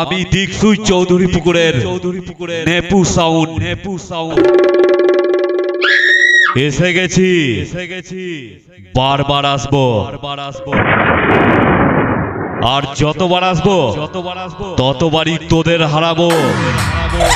আমি চৌধুরী পুকুরের নেপু sound নেপু sound এসে গেছি। এসে গেছি বারবার আসব। বারবার আসব আর যতবার আসব যতবার আসব ততবারই তোদের হারাবো হারাবো।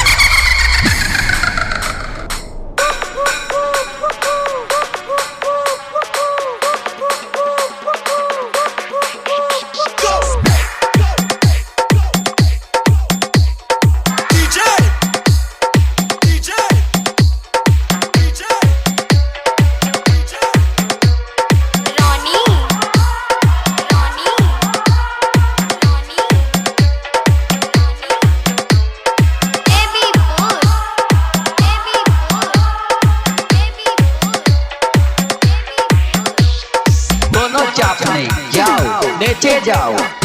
छाप नहीं जाओ नीचे जाओ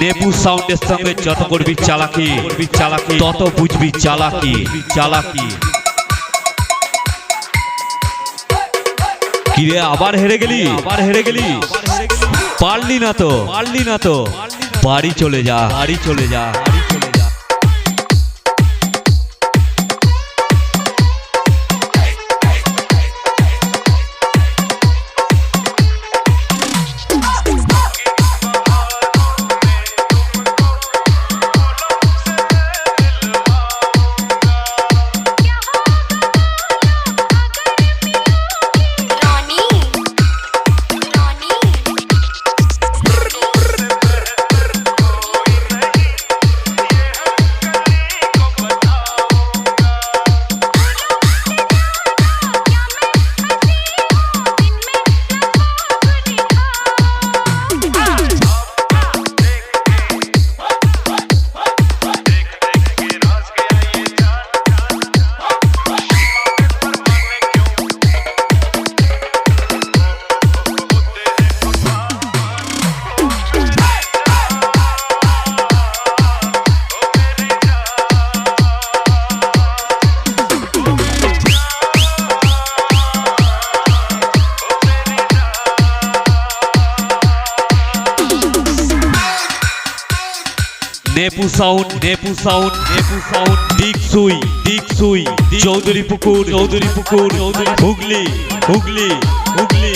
নেপু সাউন্ডের সঙ্গে যত করবি চালাকি চালাকি তত বুঝবি চালাকি চালাকি। কিরে আবার হেরে গেলি? আবার হেরে গেলি। পারলি না তো? পারলি না তো? বাড়ি চলে যা বাড়ি চলে যা বাড়ি চলে যা। Nepu sound Nepu sound Nepu sound দিকসুই দিকসুই চৌধুরী পুকুর চৌধুরী পুকুর, হুগলি হুগলি হুগলি।